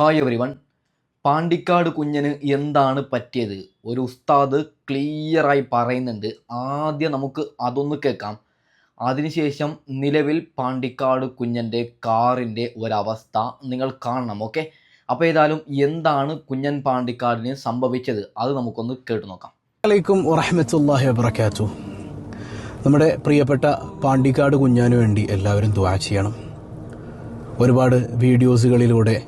Hi everyone Pandikkad കുഞ്ഞന് എന്താണ് പറ്റിയത്? ഒരു ഉസ്താദ് ക്ലിയറായി പറയുന്നുണ്ട്. ആദ്യം നമുക്ക് അതൊന്ന് കേൾക്കാം. അതിനുശേഷം നിലവിൽ പാണ്ടിക്കാട് കുഞ്ഞന്റെ കാറിന്റെ ഒരവസ്ഥ നിങ്ങൾ കാണണം ഓക്കെ? അപ്പോൾ ഏതായാലും എന്താണ് കുഞ്ഞൻ പാണ്ടിക്കാടിന് സംഭവിച്ചത്? അത് നമുക്കൊന്ന് കേട്ടു നോക്കാം. അലൈക്കും വറഹമത്തല്ലാഹി വബർക്കാത്തു നമ്മുടെ പ്രിയപ്പെട്ട പാണ്ടിക്കാട് കുഞ്ഞാനു വേണ്ടി എല്ലാവരും ദ്വാ ചെയ്യണം. ഒരുപാട് വീഡിയോസുകളിലൂടെ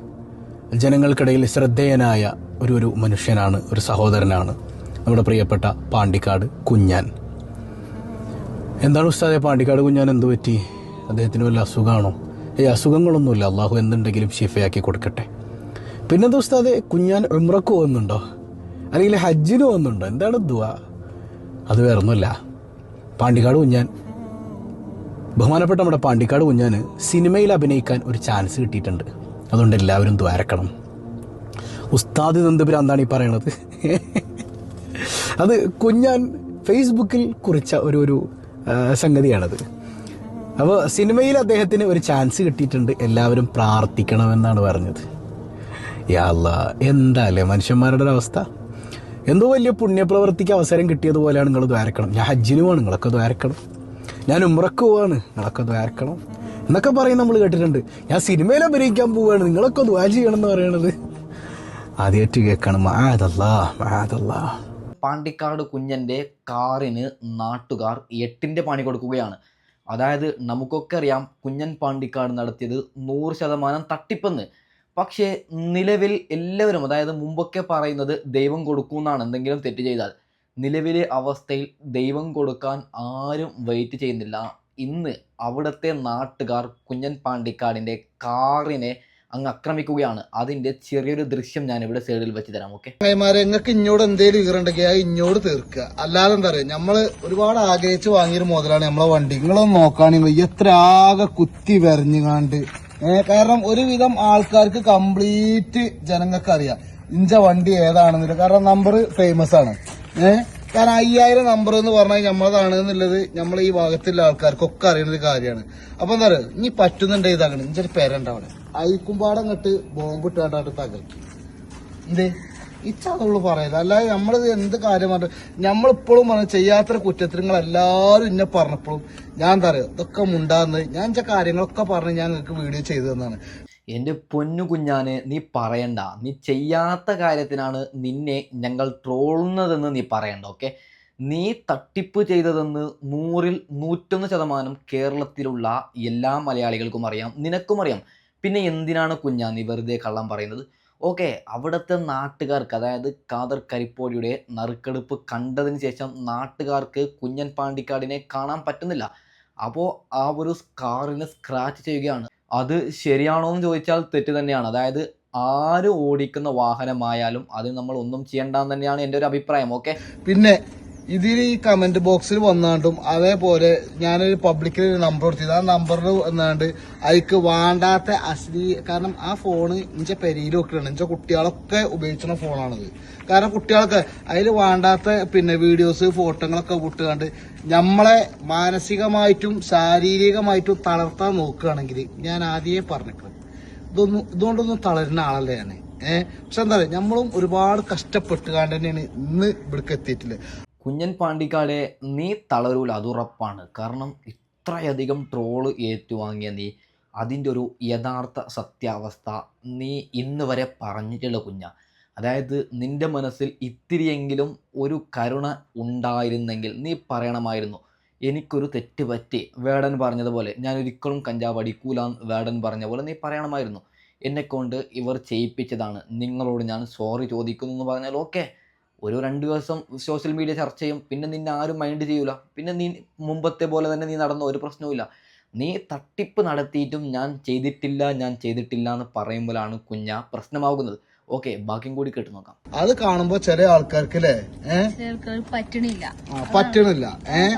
ജനങ്ങൾക്കിടയിൽ ശ്രദ്ധേയനായ ഒരു ഒരു മനുഷ്യനാണ് ഒരു സഹോദരനാണ് നമ്മുടെ പ്രിയപ്പെട്ട പാണ്ടിക്കാട് കുഞ്ഞാൻ. എന്താണ് ഉസ്താദെ പാണ്ടിക്കാട് കുഞ്ഞാൻ എന്ത് പറ്റി? അദ്ദേഹത്തിന് വല്ല അസുഖമാണോ ഈ അസുഖങ്ങളൊന്നുമില്ല. അള്ളാഹു എന്തുണ്ടെങ്കിലും ഷിഫയാക്കി കൊടുക്കട്ടെ. പിന്നെന്താ ഉസ്താദെ? കുഞ്ഞാൻ ഉമ്രക്ക് പോകുന്നുണ്ടോ? അല്ലെങ്കിൽ ഹജ്ജിന് പോകുന്നുണ്ടോ? എന്താണ് ദുആ? അത് വേറൊന്നുമില്ല. പാണ്ടിക്കാട് കുഞ്ഞാൻ. ബഹുമാനപ്പെട്ട നമ്മുടെ പാണ്ടിക്കാട് കുഞ്ഞാന് സിനിമയിൽ അഭിനയിക്കാൻ ഒരു ചാൻസ് കിട്ടിയിട്ടുണ്ട്. അതുകൊണ്ട് എല്ലാവരും ദ്വാരക്കണം. ഉസ്താദ് നന്ദപുരാന്താണ് ഈ പറയണത്. അത് കുഞ്ഞാൻ ഫേസ്ബുക്കിൽ കുറിച്ച ഒരു ഒരു സംഗതിയാണത്. അപ്പോൾ സിനിമയിൽ അദ്ദേഹത്തിന് ഒരു ചാൻസ് കിട്ടിയിട്ടുണ്ട്. എല്ലാവരും പ്രാർത്ഥിക്കണമെന്നാണ് പറഞ്ഞത്. യാ അല്ലാ എന്താ അല്ലേ മനുഷ്യന്മാരുടെ ഒരവസ്ഥ എന്തോ വലിയ പുണ്യപ്രവർത്തിക്ക് അവസരം കിട്ടിയതുപോലെയാണ് നിങ്ങൾ ദ്വാരക്കണം. ഞാൻ ഹജ്ജിന് പോവാണ് നിങ്ങളൊക്കെ ദ്വാരക്കണം. ഞാൻ ഉമ്രക്ക് പോവാണ് നിങ്ങളൊക്കെ ദ്വാരക്കണം. എന്നൊക്കെ പറയും നമ്മൾ കേട്ടിട്ടുണ്ട്. ഞാൻ സിനിമയിൽ അഭിനയിക്കാൻ പോവുകയാണ് നിങ്ങളൊക്കെ ദ്വാ ചെയ്യണം എന്ന് പറയണത്. ആദ്യമായിട്ട് കേൾക്കണം. മാതല്ലാ മാതല്ലാ പാണ്ടിക്കാട് കുഞ്ഞന്റെ കാറിന് നാട്ടുകാർ എട്ടിന്റെ പണി കൊടുക്കുകയാണ്. അതായത് നമുക്കൊക്കെ അറിയാം കുഞ്ഞൻ പാണ്ടിക്കാട് നടത്തിയത് നൂറ് ശതമാനം തട്ടിപ്പെന്ന്. പക്ഷേ നിലവിൽ എല്ലാവരും അതായത് മുമ്പൊക്കെ പറയുന്നത് ദൈവം കൊടുക്കുമെന്നാണ് എന്തെങ്കിലും തെറ്റ് ചെയ്താൽ. നിലവിലെ അവസ്ഥയിൽ ദൈവം കൊടുക്കാൻ ആരും വെയിറ്റ് ചെയ്യുന്നില്ല. ഇന്ന് അവിടുത്തെ നാട്ടുകാർ കുഞ്ഞൻ പാണ്ടിക്കാടിന്റെ കാറിനെ അങ്ങ് ആക്രമിക്കുകയാണ്. അതിന്റെ ചെറിയൊരു ദൃശ്യം ഞാൻ ഇവിടെ സൈഡിൽ വെച്ച് തരാം ഓക്കെ? നിങ്ങൾക്ക് ഇഞ്ഞോട് എന്തേലും ഈറുണ്ടെങ്കിൽ അത് ഇഞ്ഞോട് തീർക്കുക. അല്ലാതെ എന്താ പറയുക നമ്മൾ ഒരുപാട് ആഗ്രഹിച്ച് വാങ്ങിയൊരു മുതലാണ് നമ്മളെ വണ്ടി. നിങ്ങളൊന്ന് നോക്കുകയാണെങ്കിൽ എത്ര ആകെ കുത്തി വരഞ്ഞുകാണ്ട് കാരണം ഒരുവിധം ആൾക്കാർക്ക് കംപ്ലീറ്റ് ജനങ്ങൾക്ക് അറിയാം ഇഞ്ച വണ്ടി ഏതാണെന്നില്ല. കാരണം നമ്പർ ഫേമസ് ആണ്. ഏഹ് കാരണം അയ്യായിരം നമ്പർ എന്ന് പറഞ്ഞാൽ നമ്മളതാണ് എന്നുള്ളത് നമ്മൾ ഈ ഭാഗത്തുള്ള ആൾക്കാർക്കൊക്കെ അറിയുന്ന ഒരു കാര്യമാണ്. അപ്പൊ എന്താ പറയുക ഇനി പറ്റുന്നുണ്ട് ഇതാകണം. ഇഞ്ചൊരു പേരുണ്ട് അവിടെ? അയക്കുമ്പാടം കെട്ട് ബോംബ് ഇട്ടാണ്ട് തകർക്കി എന്ത്? ഇച്ചാന്നുള്ളു പറയുന്നത് അല്ലാതെ നമ്മൾ എന്ത് കാര്യം പറഞ്ഞു നമ്മളിപ്പോഴും പറഞ്ഞു ചെയ്യാത്ത കുറ്റത്തിന് നിങ്ങൾ എല്ലാവരും എന്നെ പറഞ്ഞപ്പോഴും ഞാൻ എന്താ പറയുക ഇതൊക്കെ മുണ്ടാന്ന് ഞാൻ ചില കാര്യങ്ങളൊക്കെ പറഞ്ഞ് ഞാൻ നിങ്ങൾക്ക് വീഡിയോ ചെയ്തു തന്നാണ്. എന്റെ പൊന്നു കുഞ്ഞാനെ നീ പറയണ്ട. നീ ചെയ്യാത്ത കാര്യത്തിനാണ് നിന്നെ ഞങ്ങൾ ട്രോളുന്നതെന്ന് നീ പറയണ്ട ഓക്കെ നീ തട്ടിപ്പ് ചെയ്തതെന്ന് നൂറിൽ നൂറ്റൊന്ന് ശതമാനം കേരളത്തിലുള്ള എല്ലാ മലയാളികൾക്കും അറിയാം നിനക്കും അറിയാം. പിന്നെ എന്തിനാണ് കുഞ്ഞാ നീ വെറുതെ കള്ളം പറയുന്നത്? ഓക്കെ അവിടുത്തെ നാട്ടുകാർക്ക് അതായത് കാദർ കരിപ്പോടിയുടെ നറുക്കെടുപ്പ് കണ്ടതിന് ശേഷം നാട്ടുകാർക്ക് കുഞ്ഞൻ പാണ്ടിക്കാടിനെ കാണാൻ പറ്റുന്നില്ല. അപ്പോൾ ആ ഒരു സ്കാറിനെ സ്ക്രാച്ച് ചെയ്യുകയാണ്. അത് ശരിയാണോ എന്ന് ചോദിച്ചാൽ തെറ്റ് തന്നെയാണ്. അതായത് ആര് ഓടിക്കുന്ന വാഹനമായാലും അതിന് നമ്മൾ ഒന്നും ചെയ്യണ്ടെന്ന് തന്നെയാണ് എന്റെ ഒരു അഭിപ്രായം. ഓക്കെ പിന്നെ ഇതിൽ ഈ കമന്റ് ബോക്സിൽ വന്നാണ്ടും അതേപോലെ ഞാനൊരു പബ്ലിക്കിൽ ഒരു നമ്പർ കൊടുത്തത് ആ നമ്പറിൽ വന്നാണ്ട് അതിക്ക് വേണ്ടാത്ത അശ്ലീ കാരണം ആ ഫോണ് ഇഞ്ചെ പെരിയിൽ വെക്കണം ഇഞ്ചെ കുട്ടികളൊക്കെ ഉപയോഗിക്കുന്ന ഫോണാണത് കാരണം കുട്ടികൾക്ക് അതിൽ വേണ്ടാത്ത പിന്നെ വീഡിയോസ് ഫോട്ടോകളൊക്കെ വിട്ടുകൊണ്ട് നമ്മളെ മാനസികമായിട്ടും ശാരീരികമായിട്ടും തളർത്താൻ നോക്കുകയാണെങ്കിൽ ഞാൻ ആദ്യമേ പറഞ്ഞിട്ടുണ്ട് ഇതൊന്നും ഇതുകൊണ്ടൊന്നും തളരുന്ന ആളല്ലേ ഞാൻ ഏഹ് പക്ഷെ എന്താ പറയുക നമ്മളും ഒരുപാട് കഷ്ടപ്പെട്ടുകാണ്ട് തന്നെയാണ് ഇന്ന് ഇവിടേക്ക് എത്തിയിട്ടില്ല കുഞ്ഞൻ പാണ്ടിക്കാടെ നീ തളരൂല അത് ഉറപ്പാണ്. കാരണം ഇത്രയധികം ട്രോൾ ഏറ്റുവാങ്ങിയ നീ അതിന്റെ ഒരു യഥാർത്ഥ സത്യാവസ്ഥ നീ ഇന്ന് വരെ പറഞ്ഞിട്ടുള്ള കുഞ്ഞ. അതായത് നിന്റെ മനസ്സിൽ ഇത്തിരിയെങ്കിലും ഒരു കരുണ ഉണ്ടായിരുന്നെങ്കിൽ നീ പറയണമായിരുന്നു എനിക്കൊരു തെറ്റ് പറ്റി. വേടൻ പറഞ്ഞതുപോലെ ഞാൻ ഒരിക്കലും കഞ്ചാവ് അടിക്കൂല വേടൻ പറഞ്ഞ പോലെ നീ പറയണമായിരുന്നു. എന്നെക്കൊണ്ട് ഇവർ ചെയ്യിപ്പിച്ചതാണ്. നിങ്ങളോട് ഞാൻ സോറി ചോദിക്കുന്നു എന്ന് പറഞ്ഞാൽ ഓക്കെ ഒരു രണ്ട് ദിവസം സോഷ്യൽ മീഡിയ ചർച്ച ചെയ്യും. പിന്നെ നിന്നെ ആരും മൈൻഡ് ചെയ്യൂല. പിന്നെ നീ മുമ്പത്തെ പോലെ തന്നെ നീ നടന്ന ഒരു പ്രശ്നവുമില്ല നീ തട്ടിപ്പ് നടത്തിയിട്ടും ഞാൻ ചെയ്തിട്ടില്ല ഞാൻ ചെയ്തിട്ടില്ല എന്ന് പറയുമ്പോഴാണ് കുഞ്ഞ പ്രശ്നമാകുന്നത്. ഓക്കെ ബാക്കിയും കൂടി കേട്ട് നോക്കാം. അത് കാണുമ്പോ ചില ആൾക്കാർക്ക് അല്ലേ പറ്റണില്ല. പറ്റണില്ല. ഏഹ്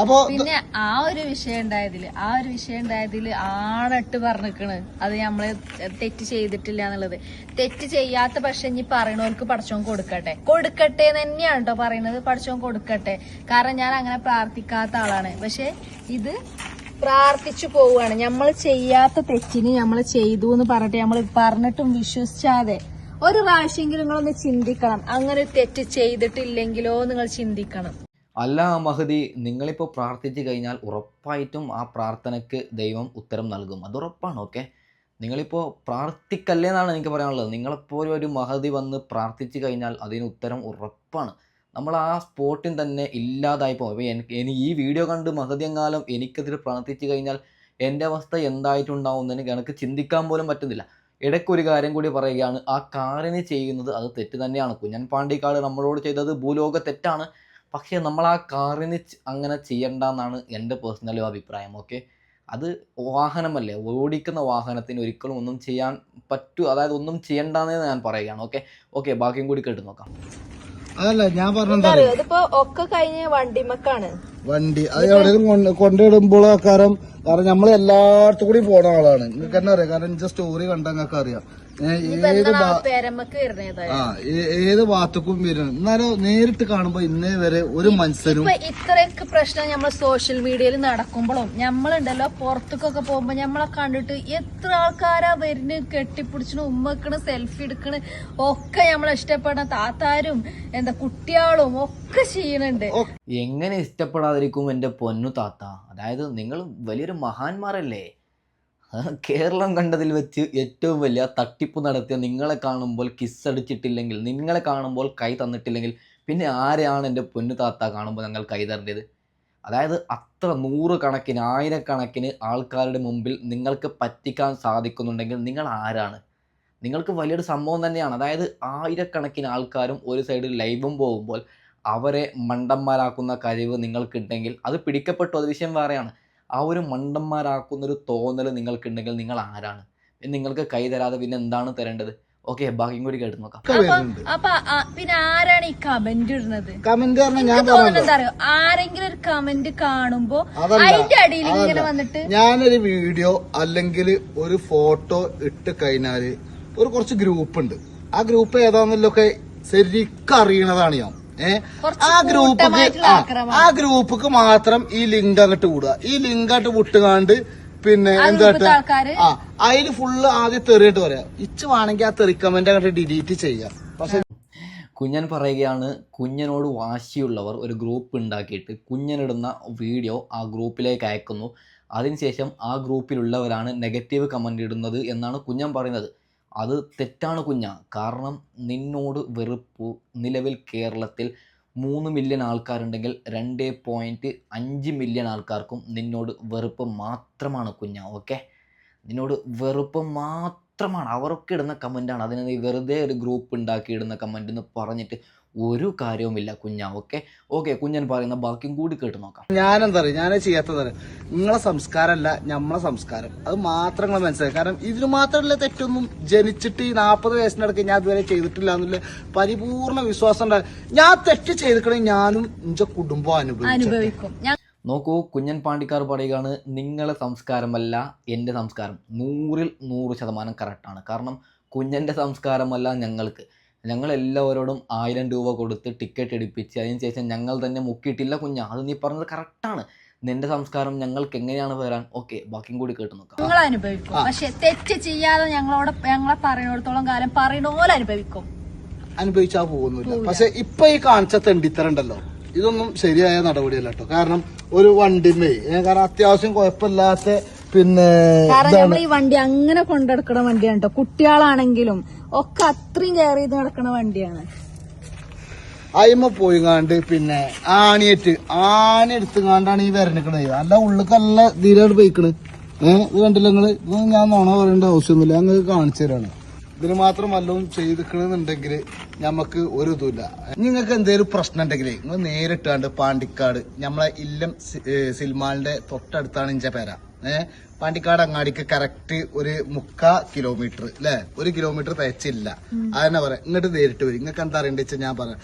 അപ്പോ പിന്നെ ആ ഒരു വിഷയം ഉണ്ടായതിൽ ആ ഒരു വിഷയം ഉണ്ടായതിൽ ആണട്ട് പറഞ്ഞിക്കണ്. അത് നമ്മൾ തെറ്റ് ചെയ്തിട്ടില്ല എന്നുള്ളത്. തെറ്റ് ചെയ്യാത്ത പക്ഷെ ഇനി പറയണവർക്ക് പഠിച്ചോൻ കൊടുക്കട്ടെ. കൊടുക്കട്ടെ തന്നെയാണ് കേട്ടോ പറയുന്നത് പഠിച്ചോൻ കൊടുക്കട്ടെ. കാരണം ഞാൻ അങ്ങനെ പ്രാർത്ഥിക്കാത്ത ആളാണ്. പക്ഷെ ഇത് പ്രാർത്ഥിച്ചു പോവുകയാണ്. നമ്മൾ ചെയ്യാത്ത തെറ്റിന് നമ്മൾ ചെയ്തു എന്ന് പറഞ്ഞിട്ട് നമ്മൾ പറഞ്ഞിട്ടും വിശ്വസിച്ചാതെ ഒരു പ്രാവശ്യമെങ്കിലും നിങ്ങളൊന്ന് ചിന്തിക്കണം. അങ്ങനെ തെറ്റ് ചെയ്തിട്ടില്ലെങ്കിലോ നിങ്ങൾ ചിന്തിക്കണം. അല്ല മഹദി നിങ്ങളിപ്പോൾ പ്രാർത്ഥിച്ചു കഴിഞ്ഞാൽ ഉറപ്പായിട്ടും ആ പ്രാർത്ഥനയ്ക്ക് ദൈവം ഉത്തരം നൽകും. അത് ഉറപ്പാണ് ഓക്കെ? നിങ്ങളിപ്പോൾ പ്രാർത്ഥിക്കല്ലേ എന്നാണ് എനിക്ക് പറയാനുള്ളത്. നിങ്ങളെപ്പോലെ ഒരു മഹതി വന്ന് പ്രാർത്ഥിച്ചു കഴിഞ്ഞാൽ അതിന് ഉത്തരം ഉറപ്പാണ്. നമ്മൾ ആ സ്പോട്ടിൽ തന്നെ ഇല്ലാതായി പോകും എനിക്ക് ഇനി ഈ വീഡിയോ കണ്ട് മഹതി എങ്ങാലും എനിക്കെതിരെ പ്രാർത്ഥിച്ചു കഴിഞ്ഞാൽ എന്റെ അവസ്ഥ എന്തായിട്ടുണ്ടാവും എന്ന് എനിക്ക് ചിന്തിക്കാൻ പോലും പറ്റുന്നില്ല. ഇടയ്ക്കൊരു കാര്യം കൂടി പറയുകയാണ്. ആ കാറിന് ചെയ്യുന്നത് അത് തെറ്റ് തന്നെയാണ്. കുഞ്ഞൻ പാണ്ടിക്കാട് നമ്മളോട് ചെയ്തത് ഭൂലോക തെറ്റാണ്. പക്ഷേ നമ്മൾ ആ കാറിന് അങ്ങനെ ചെയ്യണ്ട എന്നാണ് എന്റെ പേഴ്സണൽ അഭിപ്രായം ഓക്കെ അത് വാഹനമല്ലേ? ഓടിക്കുന്ന വാഹനത്തിന് ഒരിക്കലും ഒന്നും ചെയ്യാൻ പറ്റൂ അതായത് ഒന്നും ചെയ്യണ്ടെന്ന് ഞാൻ പറയുകയാണ് ഓക്കെ ഓക്കെ ബാക്കിയും കൂടി കേട്ട് നോക്കാം. അതല്ല ഞാൻ ഇതിപ്പോ ഒക്കെ കഴിഞ്ഞ വണ്ടിമക്കാണ്. വണ്ടി അത് എവിടെയും കൊണ്ട് കൊണ്ടിടുമ്പോൾ കാരണം കാരണം നമ്മൾ എല്ലായിടത്തും കൂടി പോണ ആളാണ്. നിങ്ങൾക്ക് തന്നെ അറിയാം? കാരണം ഇന്റെ സ്റ്റോറി കണ്ട നിങ്ങൾക്ക് അറിയാം ഏത് ഭാഗത്തേക്കും വരണം എന്നാലും നേരിട്ട് കാണുമ്പോ ഇന്നേ വരെ ഒരു മനുഷ്യരും ഇപ്പൊ ഇത്രയൊക്കെ പ്രശ്നം നമ്മൾ സോഷ്യൽ മീഡിയയിൽ നടക്കുമ്പോഴും നമ്മളുണ്ടല്ലോ പുറത്തേക്കൊക്കെ പോകുമ്പോ നമ്മളെ കണ്ടിട്ട് എത്ര ആൾക്കാരാ വരുന്ന് കെട്ടിപ്പിടിച്ചിന് ഉമ്മക്കണ് സെൽഫി എടുക്കണ് ഒക്കെ നമ്മൾ ഇഷ്ടപ്പെടുന്ന താത്താരും എന്താ കുട്ടികളും ഒക്കെ ചെയ്യണുണ്ട് എങ്ങനെ ഇഷ്ടപ്പെടാതിരിക്കും എന്റെ പൊന്നു താത്ത? അതായത് നിങ്ങൾ വലിയൊരു മഹാന്മാരല്ലേ? കേരളം കണ്ടതിൽ വെച്ച് ഏറ്റവും വലിയ തട്ടിപ്പ് നടത്തിയ നിങ്ങളെ കാണുമ്പോൾ കിസ് അടിച്ചിട്ടില്ലെങ്കിൽ നിങ്ങളെ കാണുമ്പോൾ കൈ തന്നിട്ടില്ലെങ്കിൽ പിന്നെ ആരെയാണ് എന്റെ പൊന്നു താത്ത കാണുമ്പോൾ ഞങ്ങൾ കൈ തരേണ്ടത്? അതായത് അത്ര നൂറ് കണക്കിന് ആയിരക്കണക്കിന് ആൾക്കാരുടെ മുമ്പിൽ നിങ്ങൾക്ക് പറ്റിക്കാൻ സാധിക്കുന്നുണ്ടെങ്കിൽ നിങ്ങൾ ആരാണ്? നിങ്ങൾക്ക് വലിയൊരു സംഭവം തന്നെയാണ്. അതായത് ആയിരക്കണക്കിന് ആൾക്കാരും ഒരു സൈഡിൽ ലൈവും പോകുമ്പോൾ അവരെ മണ്ടന്മാരാക്കുന്ന കഴിവ് നിങ്ങൾക്കുണ്ടെങ്കിൽ അത് പിടിക്കപ്പെട്ടു. അത് വിഷയം വേറെയാണ്. ആ ഒരു മണ്ടന്മാരാക്കുന്ന ഒരു തോന്നൽ നിങ്ങൾക്കുണ്ടെങ്കിൽ നിങ്ങൾ ആരാണ്? പിന്നെ നിങ്ങൾക്ക് കൈ തരാതെ പിന്നെ എന്താണ് തരേണ്ടത്? ഓക്കെ ബാക്കിയും കൂടി കേട്ട് നോക്കാം. അപ്പൊ പിന്നെ ആരാണ് ഈ കമന്റ് ഇടുന്നത്? കമന്റ് ആരെങ്കിലും ഒരു കമന്റ് കാണുമ്പോ അതിന്റെ അടിയിൽ ഇങ്ങനെ. വന്നിട്ട് ഞാനൊരു വീഡിയോ അല്ലെങ്കിൽ ഒരു ഫോട്ടോ ഇട്ട് കഴിഞ്ഞാൽ ഒരു കുറച്ച് ഗ്രൂപ്പ് ഉണ്ട്. ആ ഗ്രൂപ്പ് ഏതാന്നുള്ളൊക്കെ ശരിക്കും അറിയണതാണ് ഞാൻ. ആ ഗ്രൂപ്പിക്ക് ആ, ഗ്രൂപ്പ് ആ ഗ്രൂപ്പിക്ക് മാത്രം ഈ ലിങ്ക് അങ്ങോട്ട് വിടുക ഈ ലിങ്ക് അങ്ങോട്ട് വിട്ടുകാണ്ട് പിന്നെ എന്താ ആ അതിൽ ഫുള്ള് ആദ്യം തെറിയിട്ട് പറയാം. ഇച്ച് വേണമെങ്കിൽ ആ തെറി കമന്റ് അങ്ങോട്ട് ഡിലീറ്റ് ചെയ്യാം. പക്ഷെ കുഞ്ഞൻ പറയുകയാണ് കുഞ്ഞനോട് വാശിയുള്ളവർ ഒരു ഗ്രൂപ്പ് ഉണ്ടാക്കിയിട്ട് കുഞ്ഞനിടുന്ന വീഡിയോ ആ ഗ്രൂപ്പിലേക്ക് അയക്കുന്നു. അതിനുശേഷം ആ ഗ്രൂപ്പിലുള്ളവരാണ് നെഗറ്റീവ് കമന്റ് ഇടുന്നത് എന്നാണ് കുഞ്ഞൻ പറയുന്നത്. അത് തെറ്റാണ് കുഞ്ഞ. കാരണം നിന്നോട് വെറുപ്പ്. നിലവിൽ കേരളത്തിൽ മൂന്ന് മില്യൺ ആൾക്കാരുണ്ടെങ്കിൽ രണ്ട് പോയിന്റ് അഞ്ച് മില്യൺ ആൾക്കാർക്കും നിന്നോട് വെറുപ്പ് മാത്രമാണ് കുഞ്ഞ. ഓക്കെ നിന്നോട് വെറുപ്പ് മാത്രമാണ്. അവരൊക്കെ ഇടുന്ന കമന്റാണ് അതിന് നീ വെറുതെ ഒരു ഗ്രൂപ്പ് ഉണ്ടാക്കി ഇടുന്ന കമന്റ് എന്ന് പറഞ്ഞിട്ട് ഒരു കാര്യവുമില്ല കുഞ്ഞ. ഓക്കെ ഓക്കെ കുഞ്ഞൻ പറയുന്ന ബാക്കിയും കൂടി കേട്ട് നോക്കാം. ഞാനെന്താ പറയുക ഞാനേ ചെയ്യാത്തത് നിങ്ങളെ സംസ്കാരമല്ല നമ്മളെ സംസ്കാരം. അത് മാത്രം നിങ്ങൾ മനസ്സിലായി കാരണം ഇതിന് മാത്രമല്ല തെറ്റൊന്നും ജനിച്ചിട്ട് ഈ നാൽപ്പത് വയസ്സിനടക്ക് ഞാൻ ഇതുവരെ ചെയ്തിട്ടില്ല എന്നുള്ള പരിപൂർണ വിശ്വാസം ഉണ്ടായി ഞാൻ തെറ്റ് ചെയ്തിട്ടുണ്ടെങ്കിൽ ഞാനും എന്റെ കുടുംബം അനുഭവിക്കും. നോക്കൂ കുഞ്ഞൻ പാണ്ടിക്കാർ പറയുകയാണ് നിങ്ങളെ സംസ്കാരമല്ല എന്റെ സംസ്കാരം. നൂറിൽ നൂറ് ശതമാനം കറക്റ്റാണ് കാരണം കുഞ്ഞന്റെ സംസ്കാരമല്ല ഞങ്ങൾക്ക്. ഞങ്ങളെല്ലാവരോടും ആയിരം രൂപ കൊടുത്ത് ടിക്കറ്റ് എടുപ്പിച്ച് അതിനുശേഷം ഞങ്ങൾ തന്നെ മുക്കിയിട്ടില്ല കുഞ്ഞ. അത് നീ പറഞ്ഞത് കറക്റ്റാണ് നിന്റെ സംസ്കാരം ഞങ്ങൾക്ക് എങ്ങനെയാണ് വരാൻ? ഓക്കെ ബാക്കിയും കൂടി കേട്ട് നോക്കാം. ഞങ്ങൾ അനുഭവിക്കും. പക്ഷെ തെറ്റ് ചെയ്യാതെ ഞങ്ങളോട് ഞങ്ങളെ പറയുന്നിടത്തോളം കാലം പറയണ പോലെ അനുഭവിക്കും. അനുഭവിച്ചാ പോകുന്നില്ല. പക്ഷെ ഇപ്പൊ ഈ കാണിച്ച തെണ്ടിത്തരണ്ടല്ലോ ഇതൊന്നും ശരിയായ നടപടിയല്ല കേട്ടോ. കാരണം ഒരു വണ്ടിമേ. കാരണം അത്യാവശ്യം കുഴപ്പമില്ലാത്ത പിന്നെ കാരണം നമ്മൾ ഈ വണ്ടി അങ്ങനെ കൊണ്ടെടുക്കണ വണ്ടിയാണ് കേട്ടോ കുട്ടികളാണെങ്കിലും ഒക്കെ അത്രയും കെയർ ചെയ്ത് നടക്കണ വണ്ടിയാണ്. അയിമ പോയിങ്ങാണ്ട് പിന്നെ ആണിയേറ്റ്. ആണി എടുത്തുങ്ങാണ്ടാണ് ഈ വരണിക്കണത്. അല്ല ഉള്ളിക്കല്ല ധീരമായിട്ട് പോയിക്കണ്. ഏഹ് ഇത് കണ്ടില്ല നിങ്ങൾ? ഞാൻ നോണ പറയേണ്ട ആവശ്യമൊന്നുമില്ല. ഞങ്ങൾക്ക് കാണിച്ചു തരാണ്. ഇതിന് മാത്രം വല്ലതും ചെയ്തിക്കണെന്നുണ്ടെങ്കിൽ നമുക്ക് ഒരു ഇതുമില്ല നിങ്ങൾക്ക് എന്തെങ്കിലും പ്രശ്നം ഉണ്ടെങ്കിൽ നിങ്ങൾ നേരിട്ടാണ്ട് പാണ്ടിക്കാട് നമ്മളെ ഇല്ലം സിൽമാലിന്റെ സിൽമാളിന്റെ തൊട്ടടുത്താണ് ഇഞ്ച പേര. ഏഹ് പാണ്ടിക്കാട് അങ്ങാടിക്ക് കറക്റ്റ് ഒരു മുക്കാ കിലോമീറ്റർ അല്ലെ ഒരു കിലോമീറ്റർ തയച്ചില്ല അതന്നെ പറയാം. ഇങ്ങോട്ട് നേരിട്ട് വരും. നിങ്ങൾക്ക് എന്താ അറിയണ്ടെന്ന് വെച്ചാൽ ഞാൻ പറയാം.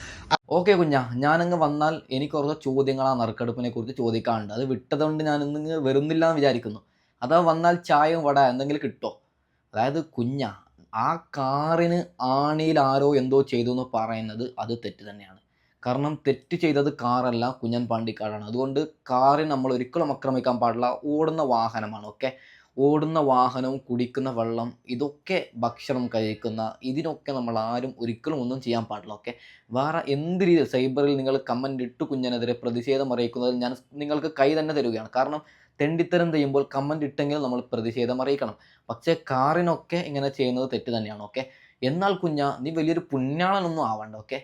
ഓക്കെ കുഞ്ഞ ഞാനങ്ങ് വന്നാൽ എനിക്ക് കുറച്ച് ചോദ്യങ്ങൾ ആ നറുക്കെടുപ്പിനെ കുറിച്ച് ചോദിക്കാറുണ്ട് അത് വിട്ടതുകൊണ്ട് ഞാൻ ഇന്ന് വരുന്നില്ല എന്ന് വിചാരിക്കുന്നു. അഥവാ വന്നാൽ ചായയും വട എന്തെങ്കിലും കിട്ടോ? അതായത് കുഞ്ഞ ആ കാറിന് ആണിയിൽ ആരോ എന്തോ ചെയ്തു എന്ന് പറയുന്നത് അത് തെറ്റ് തന്നെയാണ്. കാരണം തെറ്റ് ചെയ്തത് കാറല്ല കുഞ്ഞൻ പാണ്ടിക്കാടാണ്. അതുകൊണ്ട് കാറിന് നമ്മൾ ഒരിക്കലും ആക്രമിക്കാൻ പാടില്ല. ഓടുന്ന വാഹനമാണ് ഓക്കെ ഓടുന്ന വാഹനവും കുടിക്കുന്ന വെള്ളം ഇതൊക്കെ ഭക്ഷണം കഴിക്കുന്ന ഇതിനൊക്കെ നമ്മൾ ആരും ഒരിക്കലും ഒന്നും ചെയ്യാൻ പാടില്ല ഓക്കെ വേറെ എന്ത് രീതിയിൽ സൈബറിൽ നിങ്ങൾ കമന്റ് ഇട്ട് കുഞ്ഞനെതിരെ പ്രതിഷേധം അറിയിക്കുന്നതിൽ ഞാൻ നിങ്ങൾക്ക് കൈ തന്നെ തരികയാണ്. കാരണം തെണ്ടിത്തരം ചെയ്യുമ്പോൾ കമന്റ് ഇട്ടെങ്കിൽ നമ്മൾ പ്രതിഷേധം അറിയിക്കണം. പക്ഷേ കാറിനൊക്കെ ഇങ്ങനെ ചെയ്യുന്നത് തെറ്റ് തന്നെയാണ് ഓക്കെ എന്നാൽ കുഞ്ഞ നീ വലിയൊരു പുണ്യാളനൊന്നും ആവണ്ട ഓക്കെ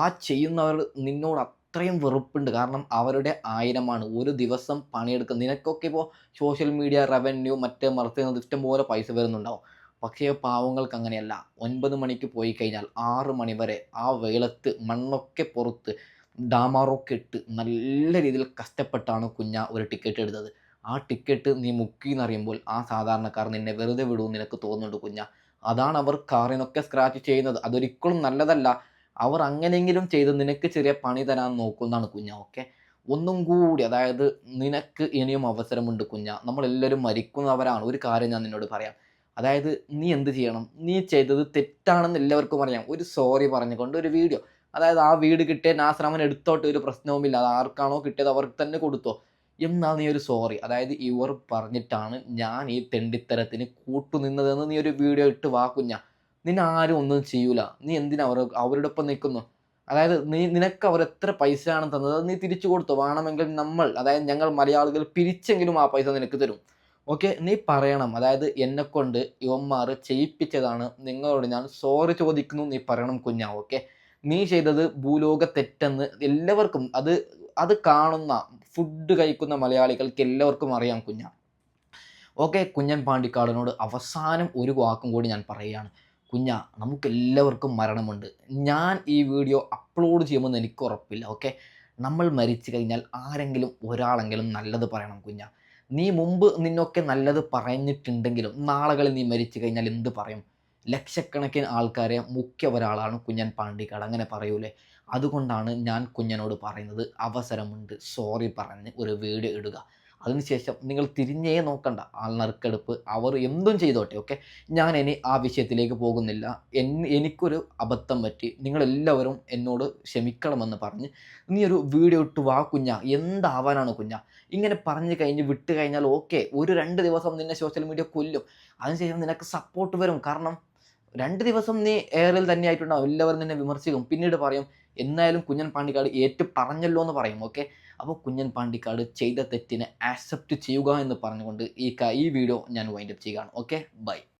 ആ ചെയ്യുന്നവർ നിന്നോട് അത്രയും വെറുപ്പുണ്ട്. കാരണം അവരുടെ ആയിരമാണ്. ഒരു ദിവസം പണിയെടുക്കുക നിനക്കൊക്കെ ഇപ്പോൾ സോഷ്യൽ മീഡിയ റവന്യൂ മറ്റേ മറിച്ച് ഇഷ്ടം പോലെ പൈസ വരുന്നുണ്ടാവും. പക്ഷേ പാവങ്ങൾക്ക് അങ്ങനെയല്ല. ഒൻപത് മണിക്ക് പോയി കഴിഞ്ഞാൽ ആറ് മണി വരെ ആ വെയിലത്ത് മണ്ണൊക്കെ പുറത്ത് ഡാമാറൊക്കെ ഇട്ട് നല്ല രീതിയിൽ കഷ്ടപ്പെട്ടാണ് കുഞ്ഞ ഒരു ടിക്കറ്റ് എടുത്തത്. ആ ടിക്കറ്റ് നീ മുക്കി എന്നറിയുമ്പോൾ ആ സാധാരണക്കാർ നിന്നെ വെറുതെ വിടുമെന്ന് നിനക്ക് തോന്നുന്നുണ്ട് കുഞ്ഞ. അതാണ് അവർ കാറിനൊക്കെ സ്ക്രാച്ച് ചെയ്യുന്നത്. അതൊരിക്കലും നല്ലതല്ല. അവർ അങ്ങനെയെങ്കിലും ചെയ്ത് നിനക്ക് ചെറിയ പണി തരാൻ നോക്കുന്നതാണ് കുഞ്ഞ ഓക്കെ ഒന്നും കൂടി അതായത് നിനക്ക് ഇനിയും അവസരമുണ്ട് കുഞ്ഞ. നമ്മളെല്ലാവരും മരിക്കുന്നവരാണ്. ഒരു കാര്യം ഞാൻ നിന്നോട് പറയാം. അതായത് നീ എന്ത് ചെയ്യണം? നീ ചെയ്തത് തെറ്റാണെന്ന് എല്ലാവർക്കും അറിയാം. ഒരു സോറി പറഞ്ഞുകൊണ്ട് ഒരു വീഡിയോ അതായത് ആ വീട് കിട്ടിയ നാസറാമൻ എടുത്തോട്ട് ഒരു പ്രശ്നവുമില്ല. അത് ആർക്കാണോ കിട്ടിയത് അവർക്ക് തന്നെ കൊടുത്തോ. എന്നാൽ നീ ഒരു സോറി അതായത് ഇവർ പറഞ്ഞിട്ടാണ് ഞാൻ ഈ തെണ്ടിത്തരത്തിന് കൂട്ടുനിന്നതെന്ന് നീ ഒരു വീഡിയോ ഇട്ട് വാക്കുഞ്ഞ കുഞ്ഞ. നിന്നെ ആരും ഒന്നും ചെയ്യൂല. നീ എന്തിനാ അവർ അവരുടെ ഒപ്പം നിൽക്കുന്നു? അതായത് നീ നിനക്ക് അവർ എത്ര പൈസയാണ് തന്നത് നീ തിരിച്ചു കൊടുത്തു? വേണമെങ്കിൽ നമ്മൾ അതായത് ഞങ്ങൾ മലയാളികൾ പിരിച്ചെങ്കിലും ആ പൈസ നിനക്ക് തരും. ഓക്കെ നീ പറയണം. അതായത് എന്നെ കൊണ്ട് ചെയ്യിപ്പിച്ചതാണ്. നിങ്ങളോട് ഞാൻ സോറി ചോദിക്കുന്നു നീ പറയണം കുഞ്ഞാ. ഓക്കെ നീ ചെയ്തത് ഭൂലോക തെറ്റെന്ന് എല്ലാവർക്കും അത് അത് കാണുന്ന ഫുഡ് കഴിക്കുന്ന മലയാളികൾക്ക് എല്ലാവർക്കും അറിയാം കുഞ്ഞ. ഓക്കെ കുഞ്ഞൻ പാണ്ടിക്കാടിനോട് അവസാനം ഒരു വാക്കും കൂടി ഞാൻ പറയുകയാണ്. കുഞ്ഞ നമുക്ക് എല്ലാവർക്കും മരണമുണ്ട്. ഞാൻ ഈ വീഡിയോ അപ്ലോഡ് ചെയ്യുമെന്ന് എനിക്ക് ഉറപ്പില്ല ഓക്കെ? നമ്മൾ മരിച്ചു കഴിഞ്ഞാൽ ആരെങ്കിലും ഒരാളെങ്കിലും നല്ലത് പറയണം കുഞ്ഞ. നീ മുമ്പ് നിന്നൊക്കെ നല്ലത് പറഞ്ഞിട്ടുണ്ടെങ്കിലും നാളുകളിൽ നീ മരിച്ചു കഴിഞ്ഞാൽ എന്ത് പറയും? ലക്ഷക്കണക്കിന് ആൾക്കാരെ മുഖ്യ ഒരാളാണ് കുഞ്ഞൻ പാണ്ടിക്കാട്. അങ്ങനെ പറയൂലേ? അതുകൊണ്ടാണ് ഞാൻ കുഞ്ഞനോട് പറയുന്നത് അവസരമുണ്ട് സോറി പറഞ്ഞ് ഒരു വീഡിയോ ഇടുക. അതിനുശേഷം നിങ്ങൾ തിരിഞ്ഞേ നോക്കണ്ട ആൾ നറുക്കെടുപ്പ് അവർ എന്തും ചെയ്തോട്ടെ ഓക്കെ ഞാൻ ഇനി ആ വിഷയത്തിലേക്ക് പോകുന്നില്ല. എൻ എനിക്കൊരു അബദ്ധം പറ്റി നിങ്ങളെല്ലാവരും എന്നോട് ക്ഷമിക്കണമെന്ന് പറഞ്ഞ് നീ ഒരു വീഡിയോ ഇട്ട് വാ കുഞ്ഞ എന്താവാനാണ് കുഞ്ഞ? ഇങ്ങനെ പറഞ്ഞു കഴിഞ്ഞ് വിട്ട് കഴിഞ്ഞാൽ ഓക്കെ ഒരു രണ്ട് ദിവസം നിന്നെ സോഷ്യൽ മീഡിയ കൊല്ലും. അതിനുശേഷം നിനക്ക് സപ്പോർട്ട് വരും. കാരണം രണ്ട് ദിവസം നീ എയറിൽ തന്നെ ആയിട്ടുണ്ടാവും എല്ലാവരും നിന്നെ വിമർശിക്കും. പിന്നീട് പറയും എന്നായാലും കുഞ്ഞൻ പാണ്ടിക്കാട് ഏറ്റു പറഞ്ഞല്ലോ എന്ന് പറയും. ഓക്കെ അപ്പോൾ കുഞ്ഞൻ പാണ്ടിക്കാട് ചെയ്ത തെറ്റിനെ ആക്സെപ്റ്റ് ചെയ്യുക എന്ന് പറഞ്ഞുകൊണ്ട് ഈ ഈ വീഡിയോ ഞാൻ വൈൻഡപ്പ് ചെയ്യുകയാണ്. Okay bye